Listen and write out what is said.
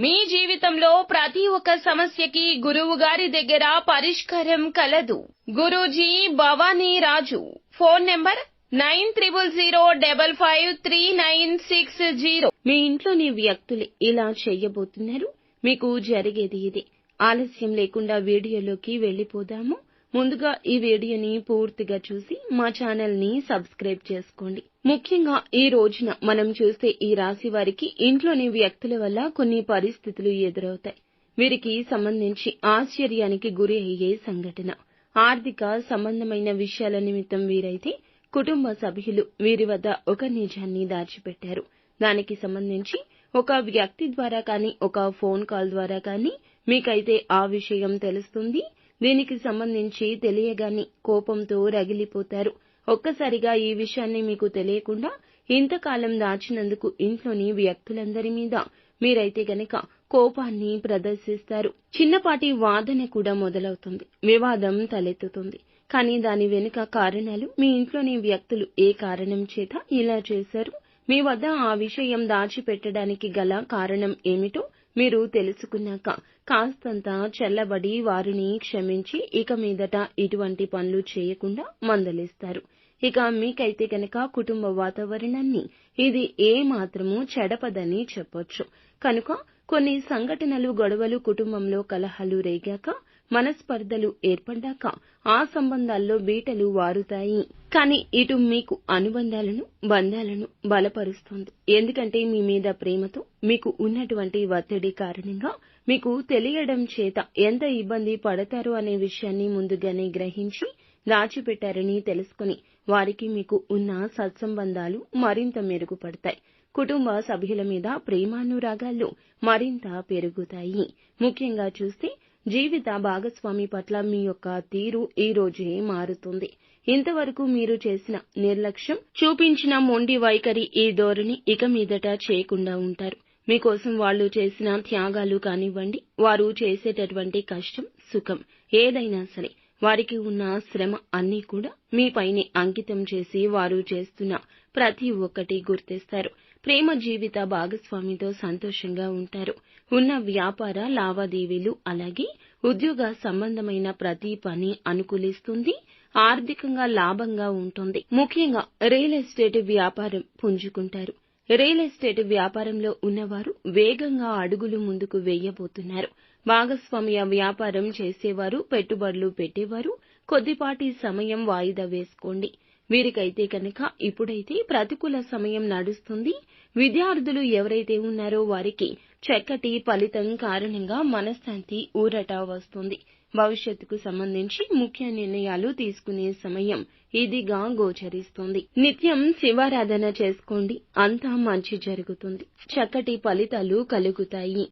మీ జీవితంలో ప్రతి ఒక్క సమస్యకి గురువు గారి దగ్గర పరిష్కారం కలదు. Guruji Bhavani Raju. Phone number nine triple zero double five three nine six zero. మీ ఇంట్లోని వ్యక్తులు ఇలా చెయ్యబోతున్నారు మీకు జరిగేది ఇది. ఆలస్యం లేకుండా వీడియోలోకి వెళ్ళిపోదాము. ముందుగా ఈ వీడియోని పూర్తిగా చూసి మా ఛానల్ని సబ్స్క్రైబ్ చేసుకోండి. ముఖ్యంగా ఈ రోజున మనం చూస్తే ఈ రాశి వారికి ఇంట్లోని వ్యక్తుల వల్ల కొన్ని పరిస్థితులు ఎదురవుతాయి. వీరికి సంబంధించి ఆశ్చర్యానికి గురి అయ్యే సంఘటన. ఆర్థిక సంబంధమైన విషయాల నిమిత్తం వీరైతే కుటుంబ సభ్యులు వీరి వద్ద ఒక నిజాన్ని దాచిపెట్టారు. దానికి సంబంధించి ఒక వ్యక్తి ద్వారా కానీ ఒక ఫోన్ కాల్ ద్వారా కానీ మీకైతే ఆ విషయం తెలుస్తుంది. దీనికి సంబంధించి తెలియగాని కోపంతో రగిలిపోతారు. ఒక్కసారిగా ఈ విషయాన్ని మీకు తెలియకుండా ఇంతకాలం దాచినందుకు ఇంట్లోని వ్యక్తులందరి మీద మీరైతే గనక కోపాన్ని ప్రదర్శిస్తారు. చిన్నపాటి వాదన కూడా మొదలవుతుంది. వివాదం తలెత్తుతుంది. కానీ దాని వెనుక కారణాలు మీ ఇంట్లోని వ్యక్తులు ఏ కారణం చేత ఇలా చేశారు? మీ వద్ద ఆ విషయం దాచిపెట్టడానికి గల కారణం ఏమిటో మీరు తెలుసుకున్నాక కాస్తంత చల్లబడి వారిని క్షమించి ఇక మీదట ఇటువంటి పనులు చేయకుండా మందలిస్తారు. ఇక మీకైతే గనక కుటుంబ వాతావరణాన్ని ఇది ఏ మాత్రము చెడపదని చెప్పొచ్చు. కనుక కొన్ని సంఘటనలు గొడవలు కుటుంబంలో కలహాలు రేగాక మనస్పర్ధలు ఏర్పడ్డాక ఆ సంబంధాల్లో బీటలు వారుతాయి. కానీ ఇటు మీకు అనుబంధాలను బంధాలను బలపరుస్తుంది. ఎందుకంటే మీ మీద ప్రేమతో మీకు ఉన్నటువంటి ఒత్తిడి కారణంగా మీకు తెలియడం చేత ఎంత ఇబ్బంది పడతారు అనే విషయాన్ని ముందుగానే గ్రహించి దాచిపెట్టారని తెలుసుకుని వారికి మీకు ఉన్న సత్సంబంధాలు మరింత మెరుగుపడతాయి. కుటుంబ సభ్యుల మీద ప్రేమానురాగాలు మరింత పెరుగుతాయి. ముఖ్యంగా చూస్తే జీవిత భాగస్వామి పట్ల మీ యొక్క తీరు ఈ రోజే మారుతుంది. ఇంతవరకు మీరు చేసిన నిర్లక్ష్యం చూపించిన మొండి వైఖరి ఈ ధోరణి ఇక మీదట చేయకుండా ఉంటారు. మీకోసం వాళ్ళు చేసిన త్యాగాలు కానివ్వండి వారు చేసేటటువంటి కష్టం సుఖం ఏదైనా సరే వారికి ఉన్న శ్రమ అన్నీ కూడా మీపైనే అంకితం చేసి వారు చేస్తున్న ప్రతి ఒక్కటి గుర్తిస్తారు. ప్రేమ జీవిత భాగస్వామితో సంతోషంగా ఉంటారు. ఉన్న వ్యాపార లావాదేవీలు అలాగే ఉద్యోగ సంబంధమైన ప్రతి పని అనుకూలిస్తుంది ఆర్థికంగా లాభంగా ఉంటుంది. ముఖ్యంగా రియల్ ఎస్టేట్ వ్యాపారం పుంజుకుంటారు. రియల్ ఎస్టేట్ వ్యాపారంలో ఉన్నవారు వేగంగా అడుగులు ముందుకు వేయబోతున్నారు. భాగస్వామ్య వ్యాపారం చేసేవారు పెట్టుబడులు పెట్టేవారు కొద్దిపాటి సమయం వాయిదా వేసుకోండి. వీరికైతే కనుక ఇప్పుడైతే ప్రతికూల సమయం నడుస్తుంది. విద్యార్థులు ఎవరైతే ఉన్నారో వారికి చక్కటి ఫలితం కారణంగా మనశ్శాంతి ఊరట వస్తుంది. భవిష్యత్తుకు సంబంధించి ముఖ్య నిర్ణయాలు తీసుకునే సమయం ఇదిగా గోచరిస్తుంది. నిత్యం శివారాధన చేసుకోండి. అంతా మంచి జరుగుతుంది. చక్కటి ఫలితాలు కలుగుతాయి.